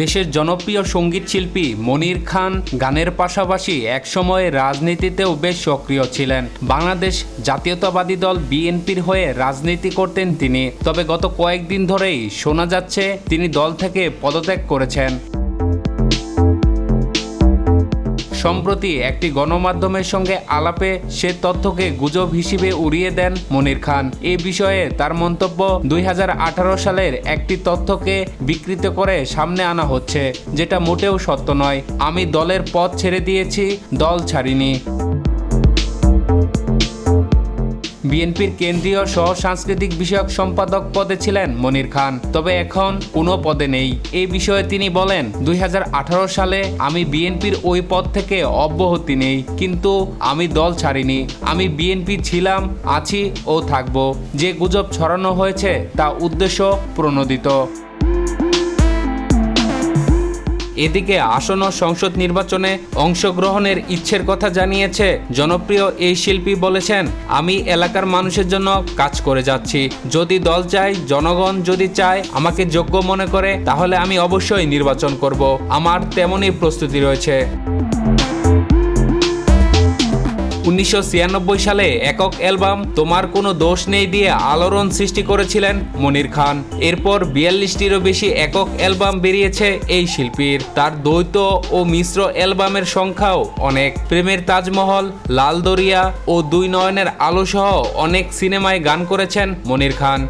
দেশের জনপ্রিয় সংগীত শিল্পী মনির খান গানের পাশাপাশি একসময় রাজনীতিতেও বেশ সক্রিয় ছিলেন। বাংলাদেশ জাতীয়তাবাদী দল বিএনপির হয়ে রাজনীতি করতেন তিনি। তবে গত কয়েকদিন ধরেই শোনা যাচ্ছে, তিনি দল থেকে পদত্যাগ করেছেন। সম্প্রতি একটি গণমাধ্যমের সঙ্গে আলাপে সে তথ্যকে গুজব হিসেবে উড়িয়ে দেন মনির খান। এ বিষয়ে তার মন্তব্য দুই হাজার আঠারো সালের একটি তথ্যকে বিকৃত করে সামনে আনা হচ্ছে, যেটা মোটেও সত্য নয়। আমি দলের পথ ছেড়ে দিয়েছি, দল ছাড়িনি। বিএনপির কেন্দ্রীয় সহ সাংস্কৃতিক বিষয়ক সম্পাদক পদে ছিলেন মনির খান। তবে এখন কোনো পদে নেই। এই বিষয়ে তিনি বলেন, দুই হাজার আঠারো সালে আমি বিএনপির ওই পদ থেকে অব্যাহতি নেই, কিন্তু আমি দল ছাড়িনি। আমি বিএনপি ছিলাম, আছি ও থাকব। যে গুজব ছড়ানো হয়েছে, তা উদ্দেশ্য প্রণোদিত। এদিকে আসন্ন সংসদ নির্বাচনে অংশগ্রহণের ইচ্ছের কথা জানিয়েছে জনপ্রিয় এই শিল্পী বলেছেন, আমি এলাকার মানুষের জন্য কাজ করে যাচ্ছি। যদি দল চায়, জনগণ যদি চায়, আমাকে যোগ্য মনে করে, তাহলে আমি অবশ্যই নির্বাচন করব। আমার তেমনই প্রস্তুতি রয়েছে। উনিশশো ছিয়ানব্বই সালে একক অ্যালবাম তোমার কোনো দোষ নেই দিয়ে আলোড়ন সৃষ্টি করেছিলেন মনির খান। এরপর বিয়াল্লিশটিরও বেশি একক অ্যালবাম বেরিয়েছে এই শিল্পীর। তার দ্বৈত ও মিশ্র অ্যালবামের সংখ্যাও অনেক। প্রেমের তাজমহল, লাল দরিয়া ও দুই নয়নের আলো সহ অনেক সিনেমায় গান করেছেন মনির খান।